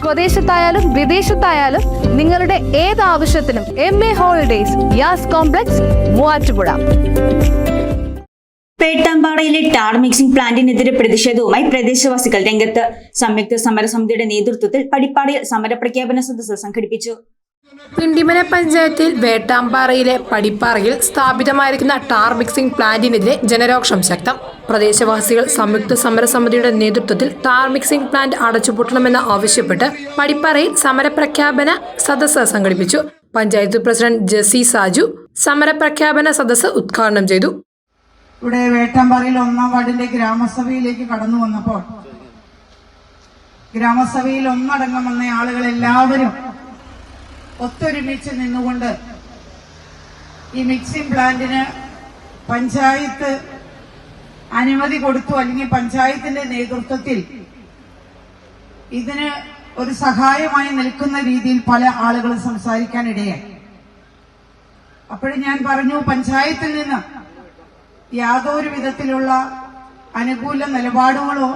സ്വദേശത്തായാലും വിദേശത്തായാലും നിങ്ങളുടെ ഏത് ആവശ്യത്തിനും M A holidays Yas complex Muvattupuzha പേട്ടാമ്പാറയിലെ tar mixing പ്ലാന്റിനെതിരെ പ്രതിഷേധവുമായി പ്രദേശവാസികൾ രംഗത്ത്. സംയുക്ത സമരസമിതിയുടെ നേതൃത്വത്തിൽ പടിപ്പാടിയിൽ സമരപ്രഖ്യാപന സദസ്സ് സംഘടിപ്പിച്ചു. പിണ്ടിമന പഞ്ചായത്തിൽ വേട്ടാമ്പാറയിലെ പടിപ്പാറയിൽ സ്ഥാപിതമായിരിക്കുന്ന ടാർ മിക്സിംഗ് പ്ലാന്റിനെതിരെ ജനരോക്ഷം ശക്തം. പ്രദേശവാസികൾ സംയുക്ത സമരസമിതിയുടെ നേതൃത്വത്തിൽ ടാർ മിക്സിംഗ് പ്ലാന്റ് അടച്ചുപൂട്ടണമെന്ന് ആവശ്യപ്പെട്ട് പടിപ്പാറയിൽ സമരപ്രഖ്യാപന സദസ്സ് സംഘടിപ്പിച്ചു. പഞ്ചായത്ത് പ്രസിഡന്റ് ജസി സാജു സമരപ്രഖ്യാപന സദസ്സ് ഉദ്ഘാടനം ചെയ്തു. ഇവിടെ വേട്ടാമ്പാറയിൽ ഒന്നാം വാർഡിന്റെ ഗ്രാമസഭയിലേക്ക് കടന്നു വന്നപ്പോൾ ഗ്രാമസഭയിൽ ഒന്നടങ്കം വന്ന ആളുകൾ എല്ലാവരും ഒത്തൊരുമിച്ച് നിന്നുകൊണ്ട് ഈ മിക്സിംഗ് പ്ലാന്റിന് പഞ്ചായത്ത് അനുമതി കൊടുത്തു അല്ലെങ്കിൽ പഞ്ചായത്തിന്റെ നേതൃത്വത്തിൽ ഇതിന് ഒരു സഹായമായി നിൽക്കുന്ന രീതിയിൽ പല ആളുകളും സംസാരിക്കാനിടയായി. അപ്പോഴും ഞാൻ പറഞ്ഞു പഞ്ചായത്തിൽ നിന്ന് യാതൊരു വിധത്തിലുള്ള അനുകൂല നിലപാടുകളോ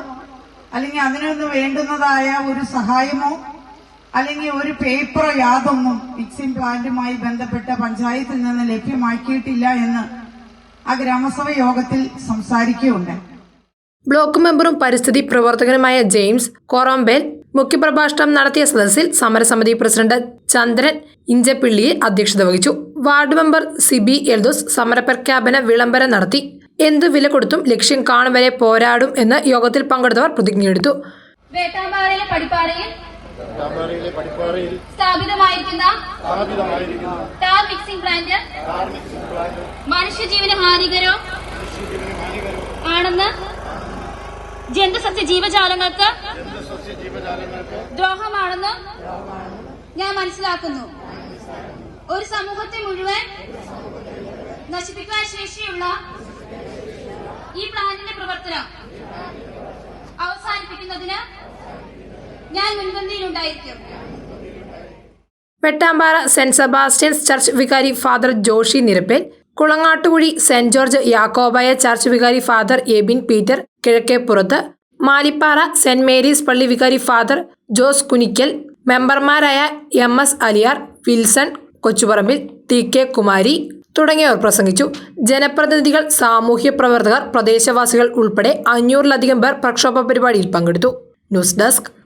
അല്ലെങ്കിൽ അതിനൊന്ന് വേണ്ടുന്നതായ ഒരു സഹായമോ അല്ലെങ്കിൽ ഒരു പേപ്പറോ യാതൊന്നും മിക്സിംഗ് പ്ലാന്റുമായി ബന്ധപ്പെട്ട പഞ്ചായത്തിൽ നിന്ന് ലഭ്യമാക്കിയിട്ടില്ല എന്ന് ആ ഗ്രാമസഭ യോഗത്തിൽ സംസാരിക്കുകയുണ്ടായി. ബ്ലോക്ക് മെമ്പറും പരിസ്ഥിതി പ്രവർത്തകനുമായ ജെയിംസ് കോറോംബേൽ മുഖ്യപ്രഭാഷണം നടത്തിയ സദസ്സിൽ സമരസമിതി പ്രസിഡന്റ് ചന്ദ്രൻ ഇഞ്ചപ്പിള്ളിയെ അധ്യക്ഷത വഹിച്ചു. വാർഡ് മെമ്പർ സിബി എൽദോസ് സമരപ്രഖ്യാപന വിളംബരം നടത്തി. എന്തു വില കൊടുത്തും ലക്ഷ്യം കാണുവരെ പോരാടും എന്ന് യോഗത്തിൽ പങ്കെടുത്തവർ പ്രതിജ്ഞയെടുത്തു. വേട്ടാമ്പാറയിലെ പടിപ്പാറയിൽ സ്ഥാപിതമായിരിക്കുന്ന ടാർ മിക്സിംഗ് പ്ലാന്റ് മനുഷ്യജീവന് ഹാനികരോ ആണെന്ന് ജന്തുസസ്യ ജീവജാലങ്ങൾക്ക് ദ്രോഹമാണെന്ന് ഞാൻ മനസ്സിലാക്കുന്നു. ഒരു സമൂഹത്തെ മുഴുവൻ നശിപ്പിക്കാൻ ശേഷിയുള്ള ഈ പ്ലാന്റിന്റെ പ്രവർത്തനം അവസാനിപ്പിക്കുന്നതിന് ഞാൻ വെട്ടാമ്പാറ സെന്റ് സെബാസ്റ്റ്യൻസ് ചർച്ച് വികാരി father Joshy Nirappel Kulangattukuzhi Saint George Yakobaya church വികാരി father Ebin Peter Kizhakkepurathu Malippara Saint Mary's പള്ളി വികാരി ഫാദർ ജോസ് കുനിക്കൽ മെമ്പർമാരായ M S Aliyar Wilson Kochuparambil T K Kumari തുടങ്ങിയവർ പ്രസംഗിച്ചു. ജനപ്രതിനിധികൾ സാമൂഹ്യ പ്രവർത്തകർ പ്രദേശവാസികൾ ഉൾപ്പെടെ അഞ്ഞൂറിലധികം പേർ പ്രക്ഷോഭ പരിപാടിയിൽ പങ്കെടുത്തു. News desk